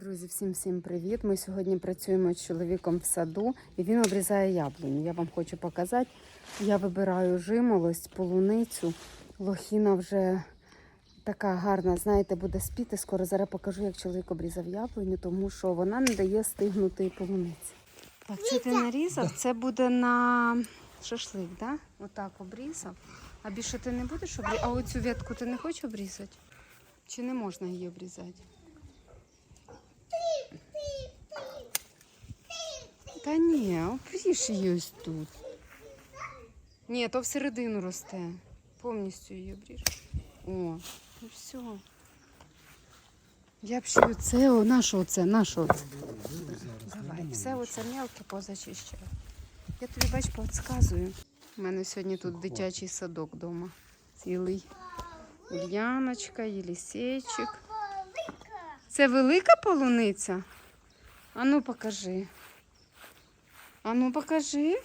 Друзі, всім всім привіт! Ми сьогодні працюємо з чоловіком в саду і він обрізає яблуню. Я вам хочу показати. Я вибираю жимолость, полуницю. Лохіна вже така гарна, знаєте, буде спіти. Скоро зараз покажу, як чоловік обрізав яблуню, тому що вона не дає стигнути полуниці. Так, це ти нарізав? Це буде на шашлик, так? Да? Отак обрізав. А більше ти не будеш обрізати? А оцю ветку ти не хочеш обрізати? Чи не можна її обрізати? Та ні, обріж її ось тут. Ні, то всередину росте. Повністю її обріж. О, ну все. Я б ще оце, о, на що оце, на що оце? Давай, все оце мелке позачищаю. Я тобі бач, підказую. У мене сьогодні тут дитячий садок вдома. Цілий. Ульяночка, Єлісейчик. Це велика полуниця? Ану покажи. Ану покажи.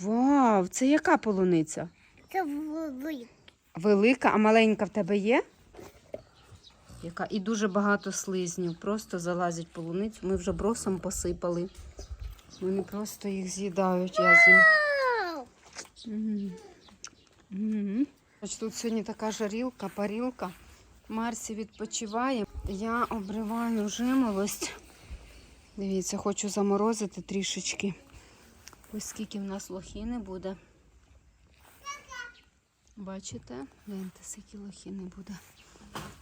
Вау, це яка полуниця? Це велика. Велика, а маленька в тебе є? Яка? І дуже багато слизнів. Просто залазять полуницю. Ми вже бросом посипали. Вони просто їх з'їдають. Я з'їм. Тут сьогодні така жарілка, парілка. Марсі відпочиває. Я обриваю жимолость. Дивіться, хочу заморозити трішечки. Ось скільки в нас лохіни буде. Бачите? Гляньте, скільки лохіни буде.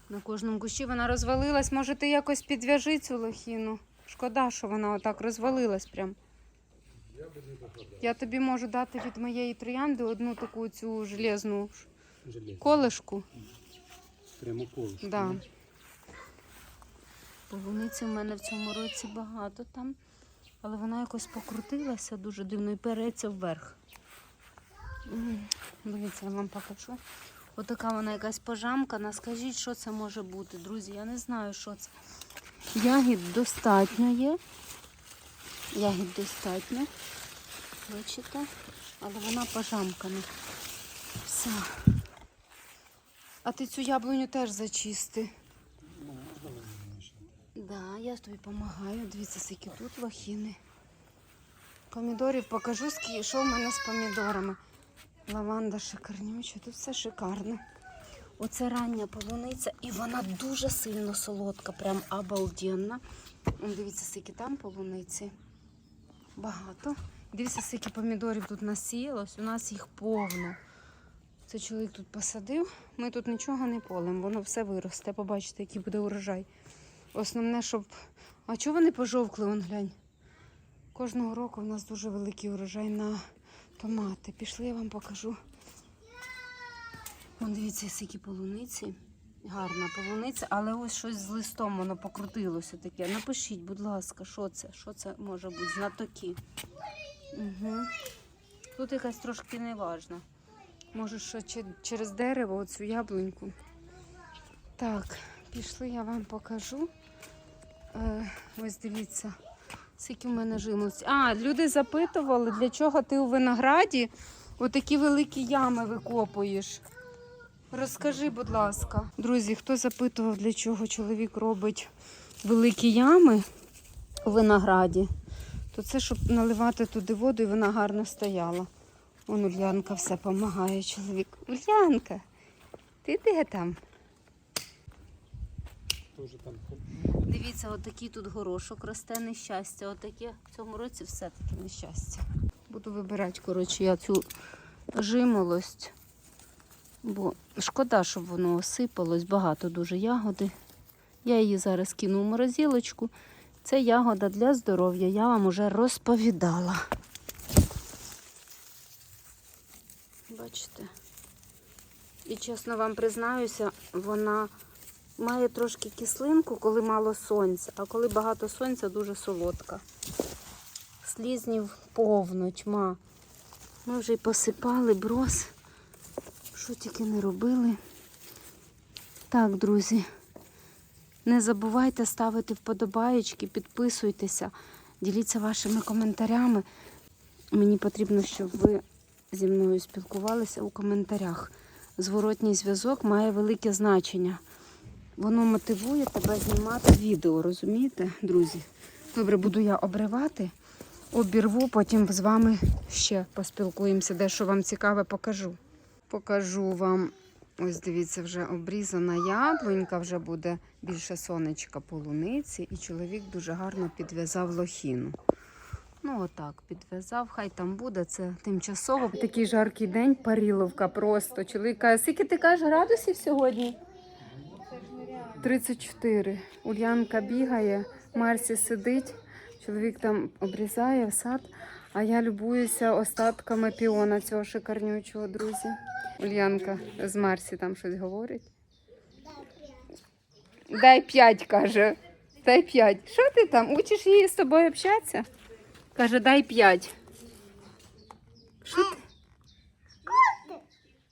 На кожному кущі вона розвалилась. Може, ти якось підв'яжи цю лохіну. Шкода, що вона отак розвалилась прям. Я тобі можу дати від моєї троянди одну таку цю железну колишку. Прямо колышко. Да. Полуниці в мене в цьому році багато там, але вона якось покрутилася дуже дивно і переться вверх. Дивіться, я вам покажу. Отака вона якась пожамкана. Скажіть, що це може бути, друзі? Я не знаю, що це. Ягід достатньо є. Ягід достатньо. Бачите? Але вона пожамкана. Все. А ти цю яблуню теж зачисти. Ну, можна мені ще? Я тобі допомагаю. Дивіться, скільки тут лохіни. Помідорів покажу, що в мене з помідорами. Лаванда шикарнюча, тут все шикарно. Оце рання полуниця, і вона дуже сильно солодка, прям обалденна. Дивіться, скільки там полуниці. Багато. Дивіться, скільки помідорів тут насіялось. У нас їх повно. Це чоловік тут посадив. Ми тут нічого не полем, воно все виросте. Побачите, який буде урожай. Основне, щоб. А чого вони пожовкли, он глянь? Кожного року в нас дуже великий урожай на томати. Пішли, я вам покажу. Вон дивіться, скільки полуниці. Гарна полуниця, але ось щось з листом воно покрутилося таке. Напишіть, будь ласка, що це? Що це може бути? Знатоки. Угу. Тут якась трошки неважна. Може, що через дерево, оцю яблуньку. Так, пішли, я вам покажу. Е, ось дивіться, скільки в мене жилося. А, люди запитували, для чого ти у винограді отакі великі ями викопуєш. Розкажи, будь ласка. Друзі, хто запитував, для чого чоловік робить великі ями у винограді, то це щоб наливати туди воду і вона гарно стояла. Вон Ульянка все допомагає чоловік. Ульянка, ти де там? Тоже там. Дивіться, отакий тут горошок росте нещастя. Отаке в цьому році все таке нещастя. Буду вибирати, коротше, я цю жимолость. Бо шкода, щоб воно осипалось, багато дуже ягоди. Я її зараз кину в морозилочку. Це ягода для здоров'я, я вам уже розповідала. Бачите? І чесно вам признаюся, вона має трошки кислинку, коли мало сонця, а коли багато сонця, дуже солодка. Слізнів повно, тьма. Ми вже й посипали брос. Що тільки не робили. Так, друзі, не забувайте ставити вподобаєчки, підписуйтеся, діліться вашими коментарями. Мені потрібно, щоб ви зі мною спілкувалися у коментарях. Зворотній зв'язок має велике значення. Воно мотивує тебе знімати відео, розумієте, друзі? Добре, буду я обривати, обірву, потім з вами ще поспілкуємося, дещо вам цікаве покажу. Покажу вам. Ось дивіться, вже обрізана яблунька, вже буде більше сонечка полуниці, і чоловік дуже гарно підв'язав лохіну. Ну, отак, підв'язав, хай там буде, це тимчасово. Такий жаркий день, паріловка просто. Чоловік каже, скільки ти кажеш градусів сьогодні? 34. Ульянка бігає, Марсі сидить, чоловік там обрізає в сад, а я любуюся остатками піона цього шикарнючого, друзі. Ульянка з Марсі там щось говорить. Дай п'ять, каже. Дай п'ять. Що ти там? Учиш її з тобою общатися? Каже, дай п'ять. Що ти?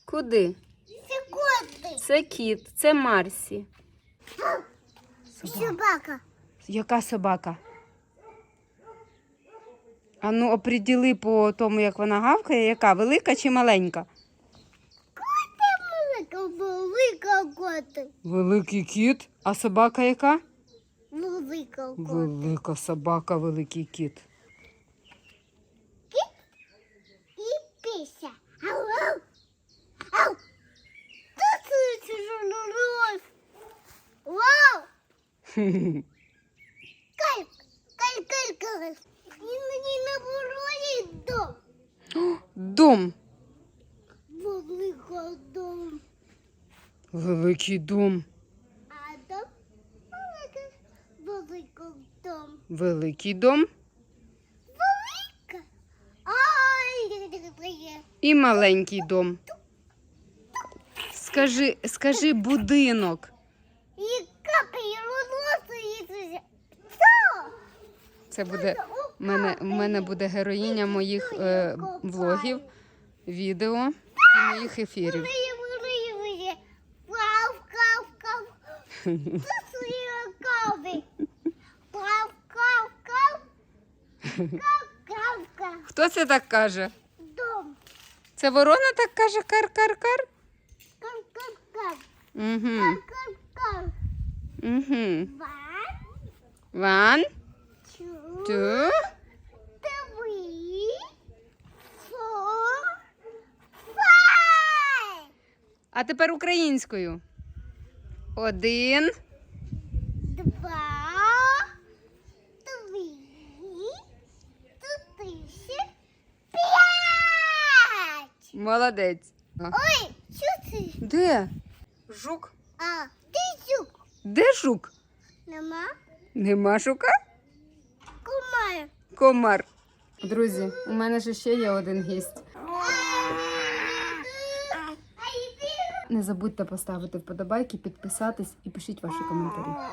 Куди? Секунди. Це кіт, це Марсі. Собака. Яка собака? А ну оприділи по тому, як вона гавкає, яка велика чи маленька? Велика, велика коти. Великий кіт. А собака яка? Велика коти. Велика собака, великий кіт. Кіт І пися. Ау, ау. Ау. Тут це чужонорос. Вау. Кайф. Кайф, кайф, кайф. Він мені на вороні дом. Дом. Велика дом. Великий дом. А дом? Велика. Велика дом. Великий дом Велика. Ай, і маленький дом. Скажи, скажи будинок. І капає Це буде в мене, в мене буде героїня моїх е, влогів, відео і моїх ефірів. Хто це так каже? Дом. Це ворона так каже кар-кар-кар? Угу. Кав. Угу. One, two, two, three, four, five. а тепер українською. Один, Два, три, чотири, п'ять. молодець. Ой, що це? Де? Жук. А, ти жук. Де жук? Нема? Нема шука? Комар. Комар. Друзі, у мене ж ще є один гість. Не забудьте поставити вподобайки, підписатись і пишіть ваші коментарі.